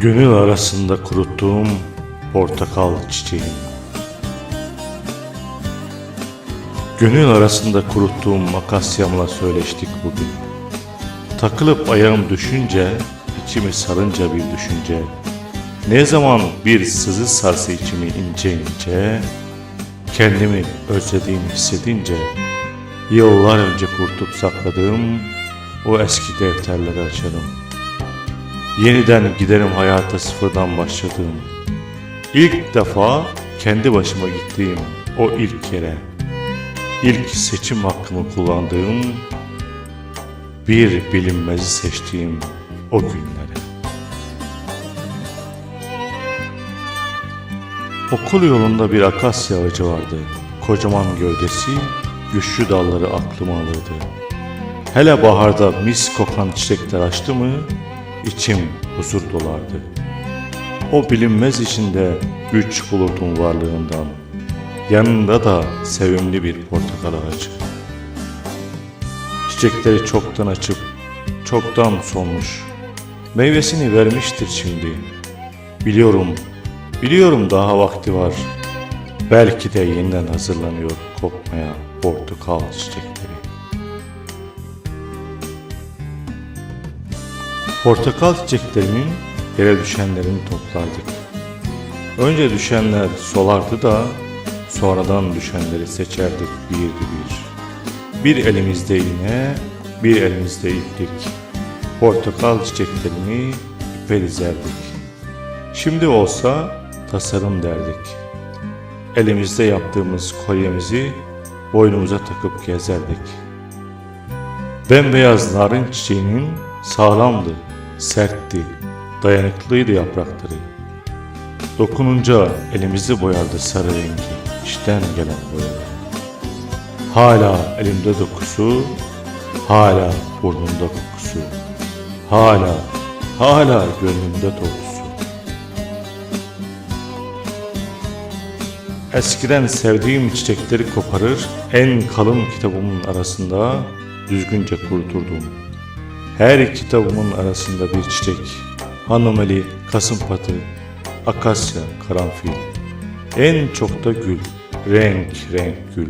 Gönül arasında kuruttuğum portakal çiçeğim. Gönül arasında kuruttuğum makasyamla söyleştik bugün. Takılıp ayağım düşünce, içimi sarınca bir düşünce. Ne zaman bir sızı sarsı içimi ince ince, kendimi özlediğimi hissedince, yıllar önce kurtup sakladığım o eski defterleri açarım. Yeniden giderim hayata sıfırdan başladığım. İlk defa kendi başıma gittiğim o ilk yere. ilk seçim hakkımı kullandığım bir bilinmezi seçtiğim o günlere. Okul yolunda bir akasya ağacı vardı. Kocaman gövdesi, güçlü dalları aklımı alırdı. Hele baharda mis kokan çiçekler açtı mı, içim huzur dolardı. O bilinmez içinde güç bulurdum varlığından. Yanında da sevimli bir portakal ağacı. Çiçekleri çoktan açıp, çoktan solmuş. Meyvesini vermiştir şimdi. Biliyorum, biliyorum daha vakti var. Belki de yeniden hazırlanıyor kokmaya portakal çiçekleri. Portakal çiçeklerinin yere düşenlerini toplardık. Önce düşenler solardı da sonradan düşenleri seçerdik bir bir. Bir elimizde iğne, bir elimizde iplik. Portakal çiçeklerini ipe dizerdik. Şimdi olsa tasarım derdik. Elimizde yaptığımız kolyemizi boynumuza takıp gezerdik. Bembeyaz narin çiçeğinin sağlamdı, sertti, dayanıklıydı yaprakları. Dokununca elimizi boyardı sarı rengi, içten gelen boyalar. Hala elimde dokusu, hala burnumda kokusu, hala, hala gönlümde dokusu. Eskiden sevdiğim çiçekleri koparır, en kalın kitabımın arasında düzgünce kuruturdum. Her kitabımın arasında bir çiçek, hanımeli, kasımpatı, akasya, karanfil. En çok da gül, renk renk gül.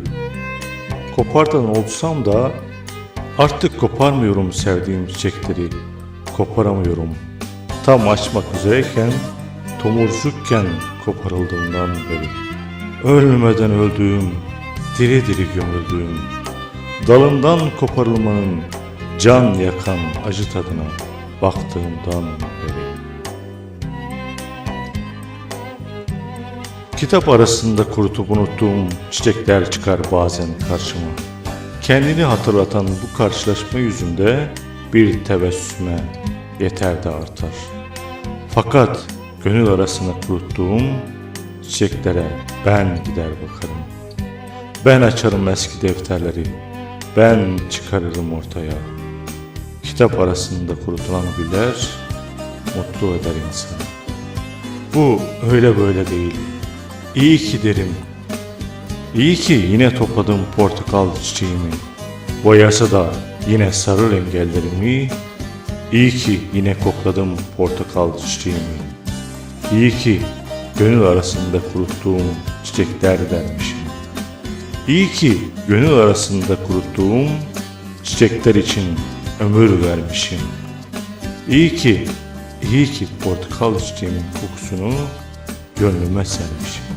Kopartan olsam da artık koparmıyorum sevdiğim çiçekleri, koparamıyorum. Tam açmak üzereyken, tomurcukken koparıldığımdan beri. Ölmeden öldüğüm, diri diri gömüldüğüm, dalından koparılmanın can yakan acı tadına baktığımdan beri. Kitap arasında kurutup unuttuğum çiçekler çıkar bazen karşıma. Kendini hatırlatan bu karşılaşma yüzünde bir tebessüme yeter de artar. Fakat gönül arasına kuruttuğum çiçeklere ben gider bakarım. Ben açarım eski defterleri, ben çıkarırım ortaya. Kitap arasında kurutulan güller mutlu eder insanı. Bu öyle böyle değil. İyi ki derim. İyi ki yine topladım portakal çiçeğimi. Boyası da yine sarı rengellerimi. İyi ki yine kokladım portakal çiçeğimi. İyi ki gönül arasında kuruttuğum çiçekler dermişim. İyi ki gönül arasında kuruttuğum çiçekler için ömür vermişim. İyi ki, iyi ki portakal çiçeğimin kokusunu gönlüme sermişim.